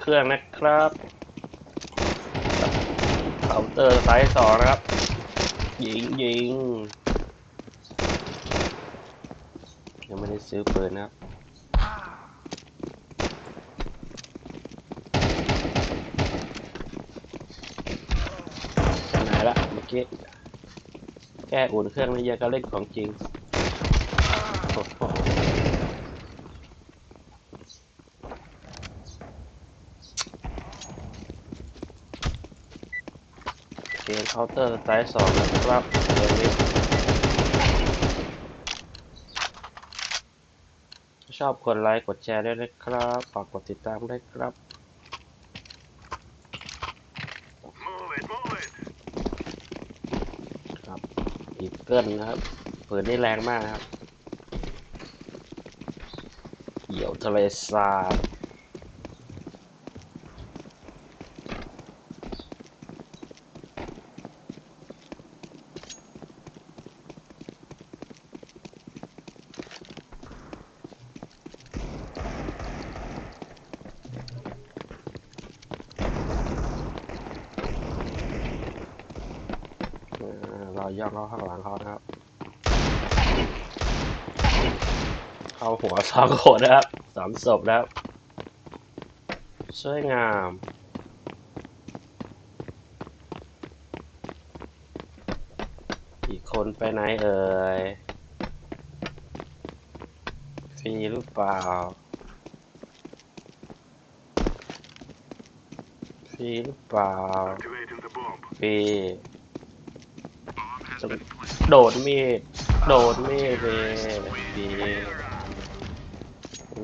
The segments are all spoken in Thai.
เครื่องนะครับเคาน์เตอร์ไซส์สองนะครับ ยิงยิงยังไม่ได้ซื้อปืนนะครับไหนละเมื่อกี้แก้อุ่นเครื่องนี่ยังก็เล่นของจริงโอ้โห เกมเคาน์เตอร์สไตล์สองนะครับเกมนี้ชอบกดไลค์กดแชร์ด้วยนะครับฝากกดติดตามด้วยครับครับอีเกิลนะครับปืนนี่แรงมากนะครับ เหยี่ยวทะเลทราย ย่องเข้าข้างหลังเขานะครับ เข้าหัวสองคนนะครับสามศพนะครับสวยงามอีกคนไปไหนเอ่ยฟรีหรือเปล่าฟรีหรือเปล่าฟรี โดดมีดโดดมีดเลยฟรี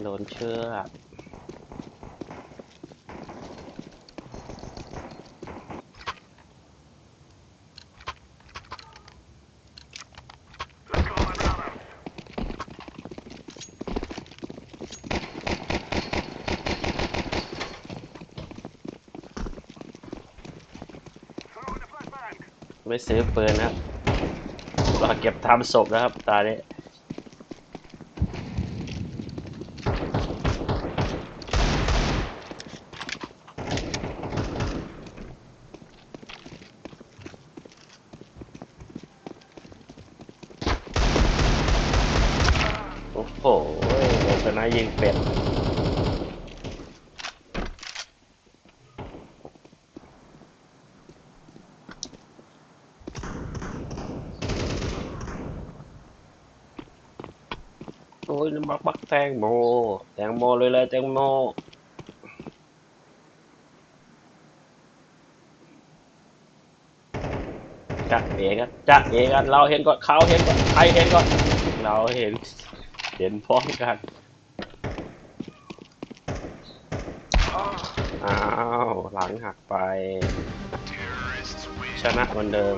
โดนเชือกไม่ซื้อปืนนะ เก็บทำศพนะครับตานี้โอ้โหโดนชนะยิงเป็ด โอ้ยน้ำบักบักแตงโม แตงโมเลยเลยแตงโมจัดเอกันจัดเอกันเราเห็นก่อนเขาเห็นก่อนใครเห็นก่อนเราเห็น เห็นพร้อมกันอ้าวหลังหักไป ชนะเหมือนเดิม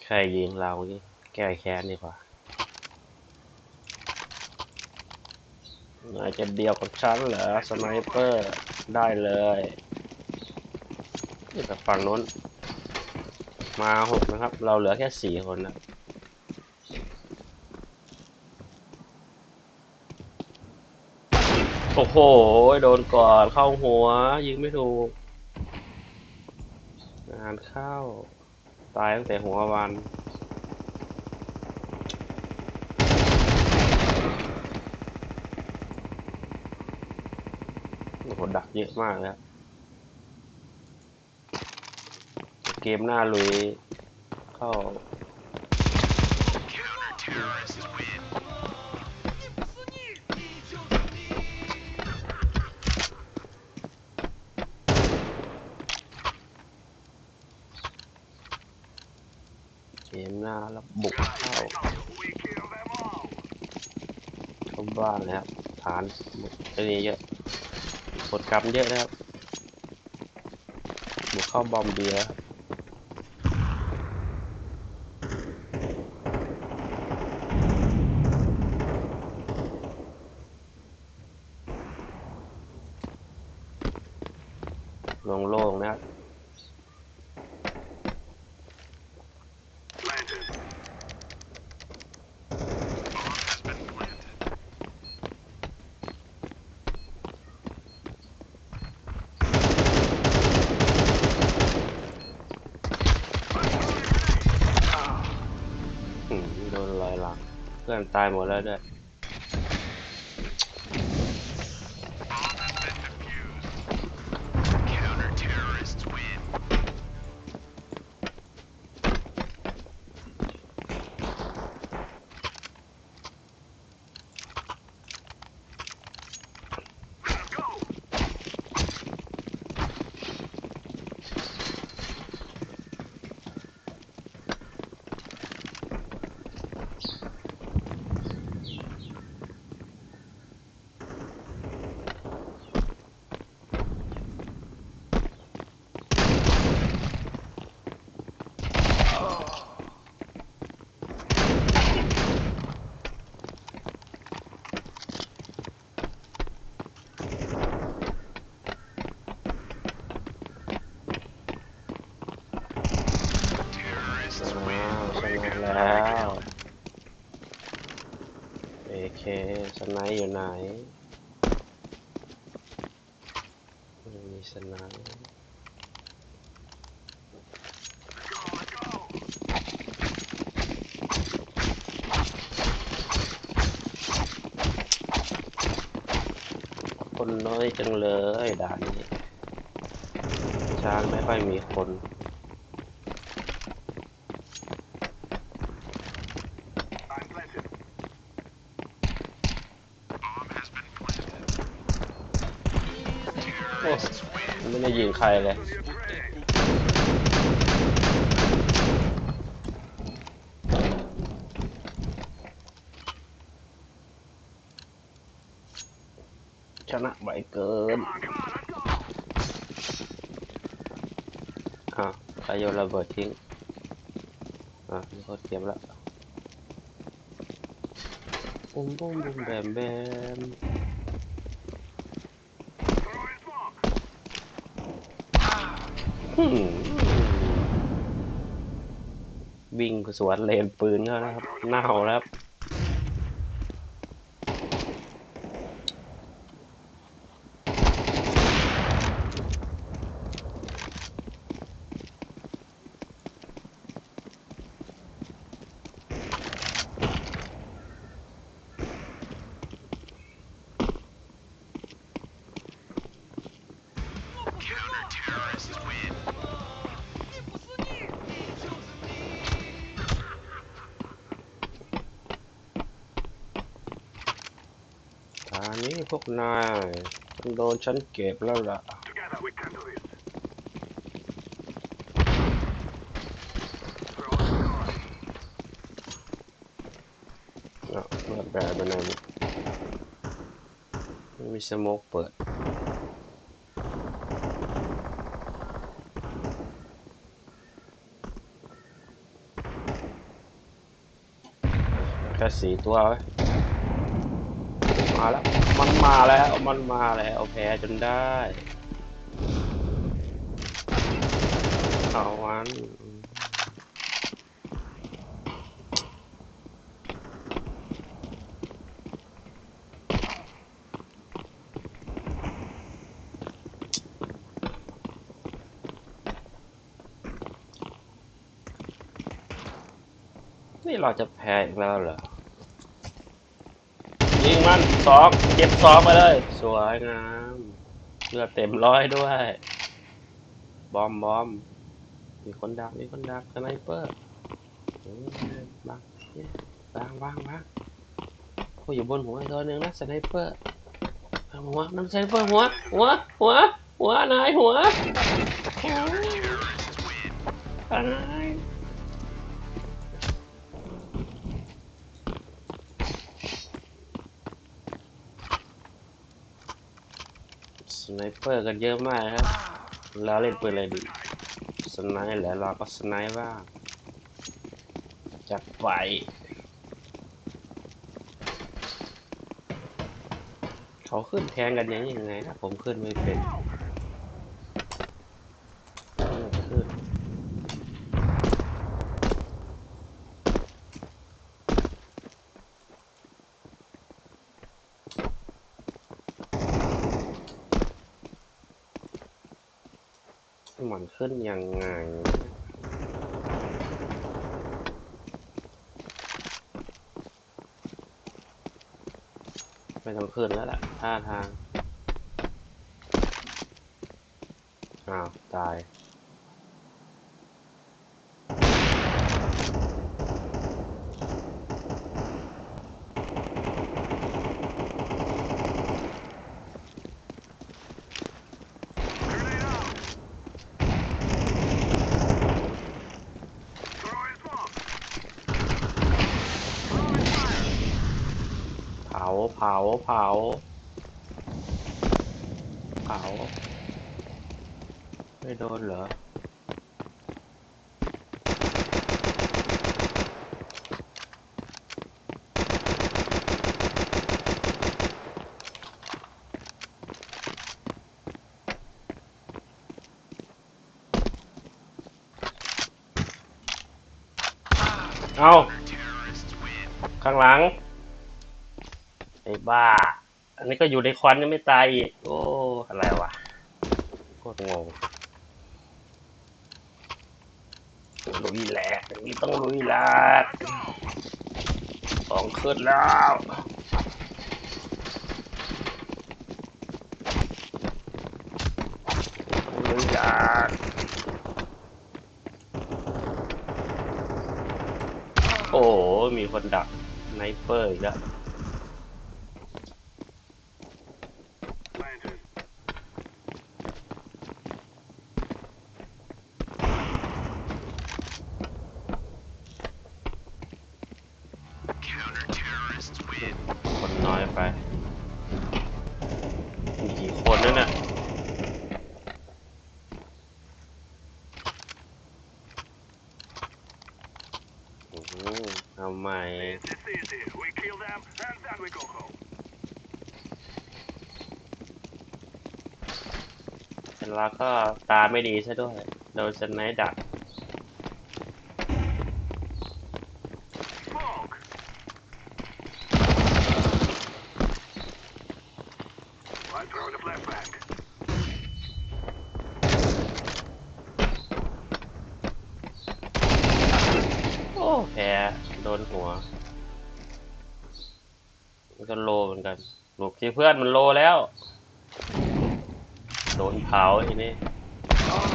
ใครยิงเรานี่แก้แค้นดีกว่าน่าจะเดียวกับฉันเหรอสไนเปอร์ได้เลยนี่แต่ฝั่งนู้น มาหกนะครับ เราเหลือแค่สี่คนนะโอ้โห โดนก่อนเข้าหัว ยิงไม่ถูกงานเข้า ตายตั้งแต่หัววานโอ้โหดักเยอะมากเลยครับเกมหน้าลุยเข้าานนะครับฐานจะมีเยอะกดกรรมเยอะนะครับบุกเข้าบอมเบียร์ครับโล่งๆนะครับ Planted. Bomb has been planted. พื่ อนตายหมดแล้วด้วย อ้าวชนะแล้วเอเคสไนด์ อยู่ไหนมีสไนด์คนน้อยจังเลยด่านนี้ ช้างไม่ค่อยมีคน ไม่ได้ยิงใครเลย On your prey. ชนะไหวเกิน Come on, come on, let's go. อะใครโยนระเบิดทิ้ง อะมีคนเตรียมแล้วบุ้มบุ้มบุ้มแบมแบม Throwing smoke. อืม วิ่งสวนเลนปืนเขานะครับเน่าแล้วครับ อนนี้พวกนายต้องโดนฉันเก็บแล้วล่ะ Together we can do this. Throwing smoke. เนาะเปิดแบบไปไหนหมดไม่มีสโมกเปิด แค่สี่ตัวไว้ย มาแล้ว มันมาแล้ว มันมาแล้วแพ้จนได้เอาวันนี่เราจะแพ้อีกแล้วเหรอ ยิงมันสองเก็บสองไปเลย สวยงามเลือดเต็มร้อยด้วย บอมบอม มีคนดักมีคนดักสไนเปอร์เอ้ยบังเนี่ยวางวางวางโอ้ยอยู่บนหัวอีกตัวหนึ่งนะสไนเปอร์เอาหัวน้ำสไนเปอร์หัวหัวหัวหัวนายหัวหัวตาย ไนเปอร์กันเยอะมากครับ แล้วเล่นปืนอะไรดีสไนป์แหละเราก็สไนป์บ้างจัดไฟเขาขึ้นแทงกันยังไงนะผมขึ้นไม่เป็น มขึ้นยังไง ไม่ต้องขึ้นแล้วล่ะท่าทาง อ้าว ตาย ผาเผา เผา เผา ไม่โดนเหรอ เอาข้างหลัง บ้า อันนี้ก็อยู่ในควันยังไม่ตายอีก โอ้ อะไรวะโคตรงงลุยแหลกนนี้ต้องลุยแหลกของขึ้นแล้วลุยแหลกโอ้ มีคนดักไนเปอร์อีกแล้ว Planted. คนน้อยไป มีกี่คนนั่นน่ะโอ้โหทำ ไม It's easy. We kill them and then we go home. เสร็จแล้วก็ตาไม่ดีซะด้วยโดนสไนด์ดัก Smoke. I'm throwing a flashback. โอ้แพ้ โดนหัว มันก็โลเหมือนกันหลูกที่เพื่อนมันโลแล้ว โดนเผาทีนี้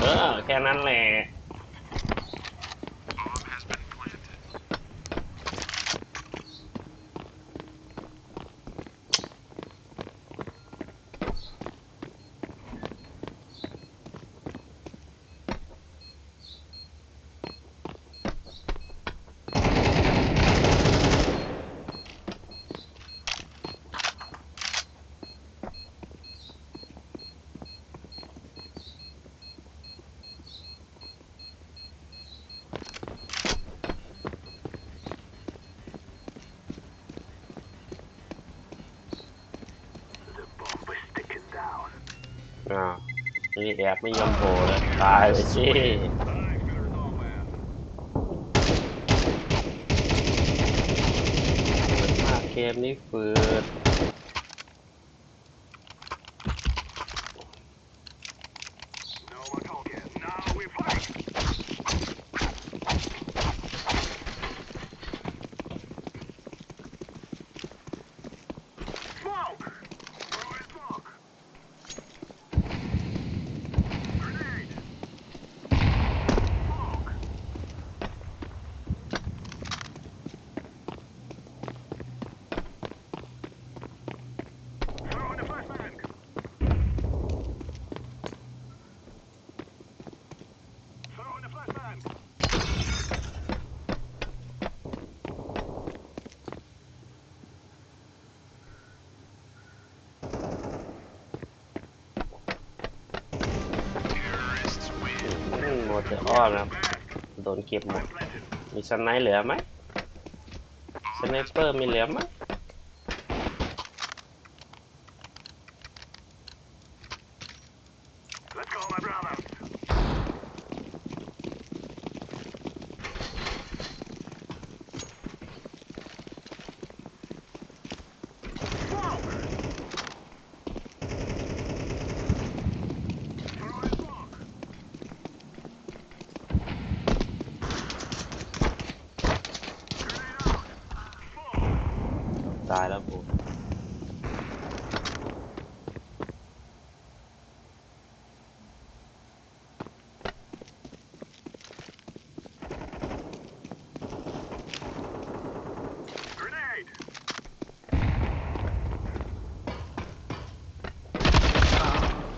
เออ แค่นั้นแหละ The bomb is sticking down. อ้าว นี่แอบไม่ยอมโผล่เลยตายไปสิ Thanks, better go, man. มากเกมนี้ฝืด อ้อมแล้วโดนเก็บหมด มีสไนเหลือไหมสไนเปอร์มีเหลือไหม Let's go, my brother. Smoke. Throwing smoke. Grenade out. Smoke. ตายแล้วกู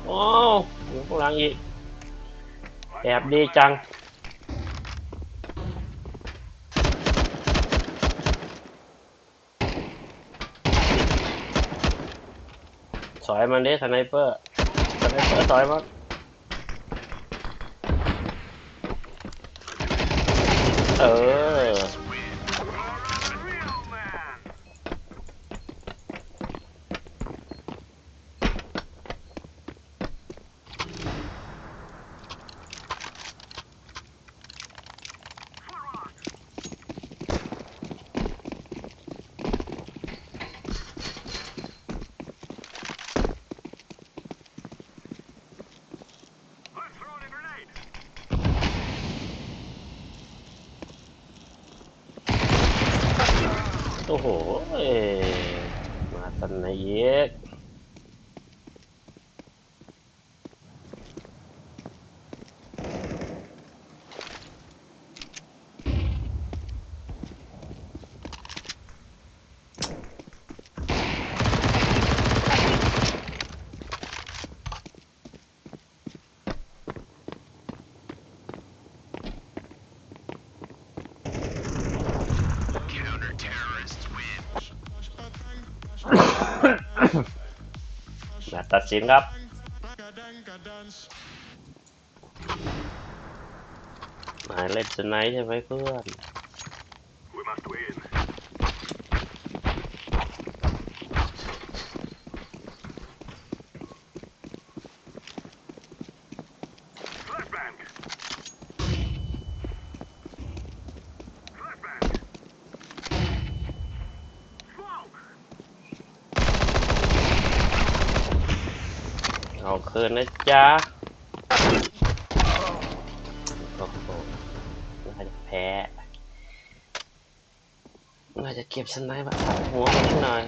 โอ้อยู่ข้างหลังอีกแอบดีจัง สอยมันดิสไนเปอร์สไนเปอร์สอยมันเออ โอ้โหเอ้ยมาตันไหนเยกมา ตัดสินครับมาเล่นสไนด์ใช่ไหมเพื่อน We must win. Flashbang. Flashbang. Smoke. เองคืนนะจ๊ะโอ้โหน่าจะแพ้น่าจะเก็บสไนด์มาเอาหัวนิดหน่อย